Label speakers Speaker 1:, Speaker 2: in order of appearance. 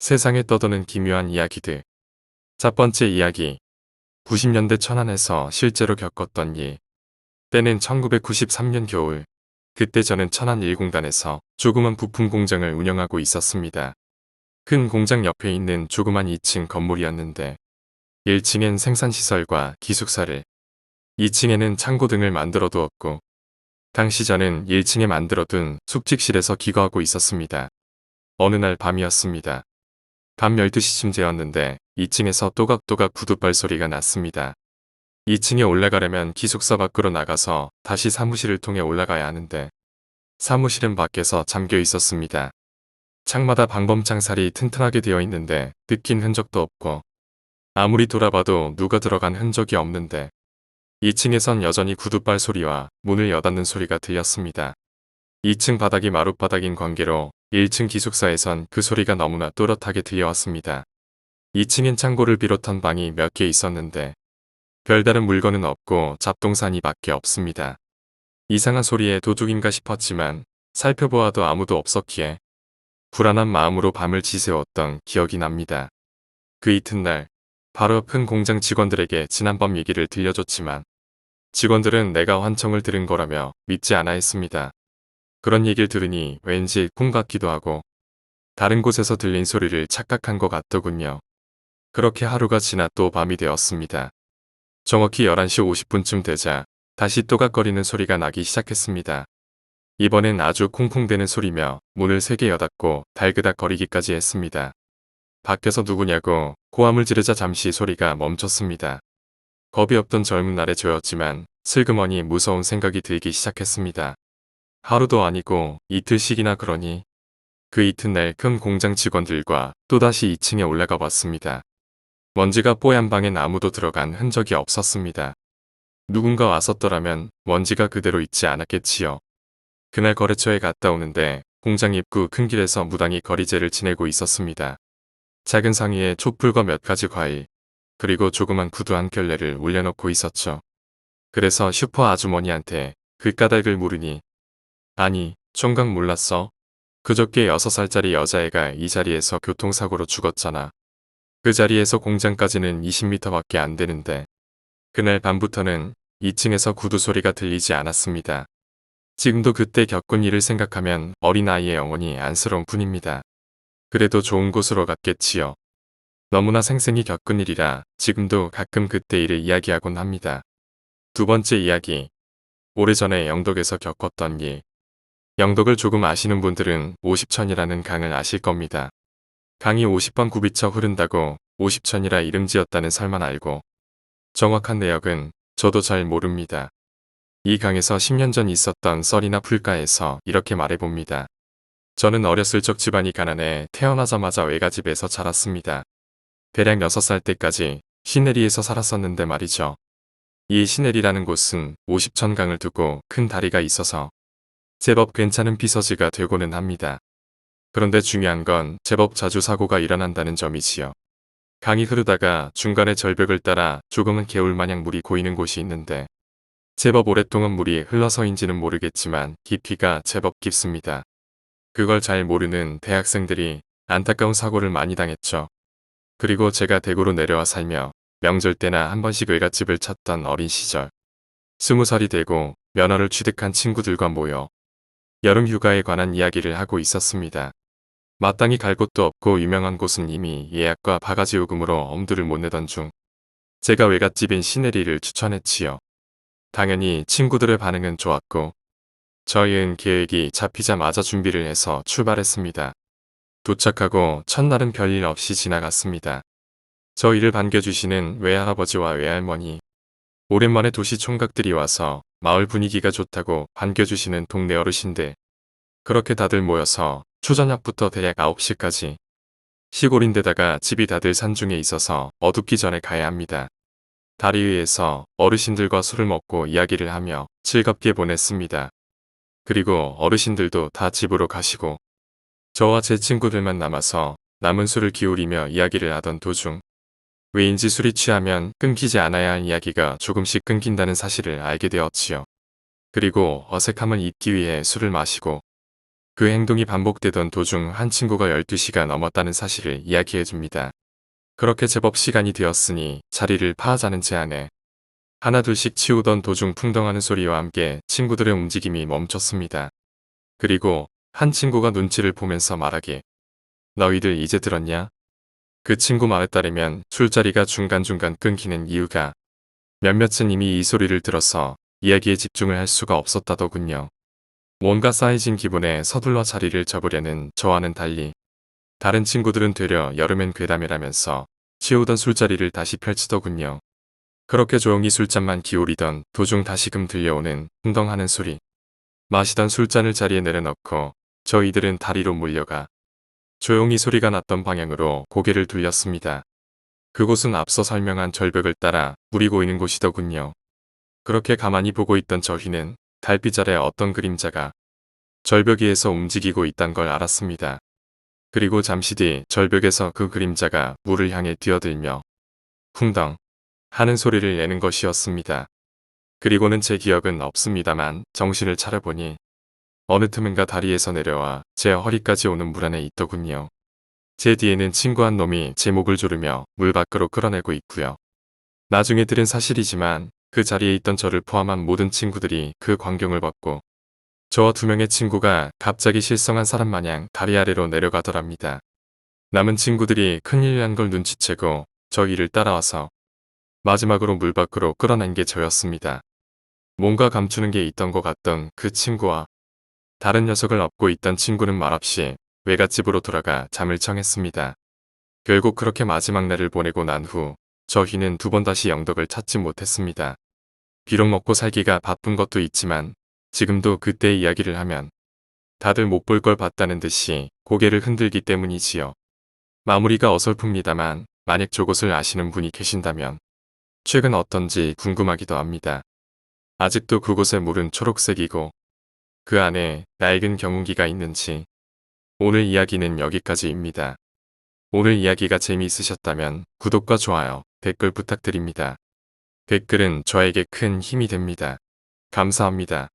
Speaker 1: 세상에 떠도는 기묘한 이야기들. 첫 번째 이야기. 90년대 천안에서 실제로 겪었던 일. 때는 1993년 겨울. 그때 저는 천안 1공단에서 조그만 부품 공장을 운영하고 있었습니다. 큰 공장 옆에 있는 조그만 2층 건물이었는데 1층엔 생산시설과 기숙사를 2층에는 창고 등을 만들어 두었고 당시 저는 1층에 만들어둔 숙직실에서 기거하고 있었습니다. 어느 날 밤이었습니다. 밤 12시쯤 되었는데 2층에서 또각또각 구두발 소리가 났습니다. 2층에 올라가려면 기숙사 밖으로 나가서 다시 사무실을 통해 올라가야 하는데 사무실은 밖에서 잠겨 있었습니다. 창마다 방범창살이 튼튼하게 되어 있는데 뜯긴 흔적도 없고 아무리 돌아봐도 누가 들어간 흔적이 없는데 2층에선 여전히 구두발 소리와 문을 여닫는 소리가 들렸습니다. 2층 바닥이 마룻바닥인 관계로 1층 기숙사에선 그 소리가 너무나 또렷하게 들려왔습니다. 2층엔 창고를 비롯한 방이 몇 개 있었는데 별다른 물건은 없고 잡동사니 밖에 없습니다. 이상한 소리에 도둑인가 싶었지만 살펴보아도 아무도 없었기에 불안한 마음으로 밤을 지새웠던 기억이 납니다. 그 이튿날 바로 옆은 공장 직원들에게 지난밤 얘기를 들려줬지만 직원들은 내가 환청을 들은 거라며 믿지 않아 했습니다. 그런 얘기를 들으니 왠지 꿈 같기도 하고 다른 곳에서 들린 소리를 착각한 것 같더군요. 그렇게 하루가 지나 또 밤이 되었습니다. 정확히 11시 50분쯤 되자 다시 또각거리는 소리가 나기 시작했습니다. 이번엔 아주 쿵쿵대는 소리며 문을 세개 여닫고 달그닥 거리기까지 했습니다. 밖에서 누구냐고 고함을 지르자 잠시 소리가 멈췄습니다. 겁이 없던 젊은 날의 저였지만 슬그머니 무서운 생각이 들기 시작했습니다. 하루도 아니고 이틀씩이나 그러니 그 이튿날 큰 공장 직원들과 또다시 2층에 올라가 봤습니다. 먼지가 뽀얀 방엔 아무도 들어간 흔적이 없었습니다. 누군가 왔었더라면 먼지가 그대로 있지 않았겠지요. 그날 거래처에 갔다 오는데 공장 입구 큰 길에서 무당이 거리제를 지내고 있었습니다. 작은 상위에 촛불과 몇 가지 과일, 그리고 조그만 구두 한 켤레를 올려놓고 있었죠. 그래서 슈퍼 아주머니한테 그 까닭을 물으니 아니, 총각 몰랐어? 그저께 6살짜리 여자애가 이 자리에서 교통사고로 죽었잖아. 그 자리에서 공장까지는 20m밖에 안 되는데 그날 밤부터는 2층에서 구두 소리가 들리지 않았습니다. 지금도 그때 겪은 일을 생각하면 어린아이의 영혼이 안쓰러운 뿐입니다. 그래도 좋은 곳으로 갔겠지요. 너무나 생생히 겪은 일이라 지금도 가끔 그때 일을 이야기하곤 합니다. 두 번째 이야기. 오래전에 영덕에서 겪었던 일. 영덕을 조금 아시는 분들은 50천이라는 강을 아실 겁니다. 강이 50번 굽이쳐 흐른다고 50천이라 이름 지었다는 설만 알고 정확한 내역은 저도 잘 모릅니다. 이 강에서 10년 전 있었던 썰이나 풀가에서 이렇게 말해봅니다. 저는 어렸을 적 집안이 가난해 태어나자마자 외가집에서 자랐습니다. 대략 6살 때까지 시내리에서 살았었는데 말이죠. 이 시내리라는 곳은 50천 강을 두고 큰 다리가 있어서 제법 괜찮은 피서지가 되고는 합니다. 그런데 중요한 건 제법 자주 사고가 일어난다는 점이지요. 강이 흐르다가 중간에 절벽을 따라 조금은 개울마냥 물이 고이는 곳이 있는데 제법 오랫동안 물이 흘러서인지는 모르겠지만 깊이가 제법 깊습니다. 그걸 잘 모르는 대학생들이 안타까운 사고를 많이 당했죠. 그리고 제가 대구로 내려와 살며 명절 때나 한 번씩 외갓집을 찾던 어린 시절. 스무 살이 되고 면허를 취득한 친구들과 모여 여름 휴가에 관한 이야기를 하고 있었습니다. 마땅히 갈 곳도 없고 유명한 곳은 이미 예약과 바가지 요금으로 엄두를 못 내던 중 제가 외갓집인 시내리를 추천했지요. 당연히 친구들의 반응은 좋았고 저희는 계획이 잡히자마자 준비를 해서 출발했습니다. 도착하고 첫날은 별일 없이 지나갔습니다. 저희를 반겨주시는 외할아버지와 외할머니, 오랜만에 도시 총각들이 와서 마을 분위기가 좋다고 반겨주시는 동네 어르신들, 그렇게 다들 모여서 초저녁부터 대략 9시까지 시골인데다가 집이 다들 산중에 있어서 어둡기 전에 가야 합니다. 다리 위에서 어르신들과 술을 먹고 이야기를 하며 즐겁게 보냈습니다. 그리고 어르신들도 다 집으로 가시고 저와 제 친구들만 남아서 남은 술을 기울이며 이야기를 하던 도중 왜인지 술이 취하면 끊기지 않아야 할 이야기가 조금씩 끊긴다는 사실을 알게 되었지요. 그리고 어색함을 잊기 위해 술을 마시고 그 행동이 반복되던 도중 한 친구가 12시가 넘었다는 사실을 이야기해 줍니다. 그렇게 제법 시간이 되었으니 자리를 파하자는 제안에 하나 둘씩 치우던 도중 풍덩하는 소리와 함께 친구들의 움직임이 멈췄습니다. 그리고 한 친구가 눈치를 보면서 말하기. 너희들 이제 들었냐? 그 친구 말에 따르면 술자리가 중간중간 끊기는 이유가 몇몇은 이미 이 소리를 들어서 이야기에 집중을 할 수가 없었다더군요. 뭔가 쌓여진 기분에 서둘러 자리를 접으려는 저와는 달리 다른 친구들은 되려 여름엔 괴담이라면서 치우던 술자리를 다시 펼치더군요. 그렇게 조용히 술잔만 기울이던 도중 다시금 들려오는 흥덩하는 소리. 마시던 술잔을 자리에 내려놓고 저희들은 다리로 몰려가 조용히 소리가 났던 방향으로 고개를 돌렸습니다. 그곳은 앞서 설명한 절벽을 따라 물이 고이는 곳이더군요. 그렇게 가만히 보고 있던 저희는 달빛 아래 어떤 그림자가 절벽 위에서 움직이고 있단 걸 알았습니다. 그리고 잠시 뒤 절벽에서 그 그림자가 물을 향해 뛰어들며 풍덩 하는 소리를 내는 것이었습니다. 그리고는 제 기억은 없습니다만 정신을 차려보니 어느 틈인가 다리에서 내려와 제 허리까지 오는 물 안에 있더군요. 제 뒤에는 친구 한 놈이 제 목을 조르며 물 밖으로 끌어내고 있고요. 나중에 들은 사실이지만 그 자리에 있던 저를 포함한 모든 친구들이 그 광경을 봤고 저와 두 명의 친구가 갑자기 실성한 사람 마냥 다리 아래로 내려가더랍니다. 남은 친구들이 큰일 난걸 눈치채고 저희를 따라와서 마지막으로 물 밖으로 끌어낸 게 저였습니다. 뭔가 감추는 게 있던 것 같던 그 친구와 다른 녀석을 업고 있던 친구는 말없이 외갓집으로 돌아가 잠을 청했습니다. 결국 그렇게 마지막 날을 보내고 난 후 저희는 두 번 다시 영덕을 찾지 못했습니다. 비록 먹고 살기가 바쁜 것도 있지만 지금도 그때 이야기를 하면 다들 못 볼 걸 봤다는 듯이 고개를 흔들기 때문이지요. 마무리가 어설픕니다만 만약 저곳을 아시는 분이 계신다면 최근 어떤지 궁금하기도 합니다. 아직도 그곳의 물은 초록색이고 그 안에 낡은 경운기가 있는지 오늘 이야기는 여기까지입니다. 오늘 이야기가 재미있으셨다면 구독과 좋아요, 댓글 부탁드립니다. 댓글은 저에게 큰 힘이 됩니다. 감사합니다.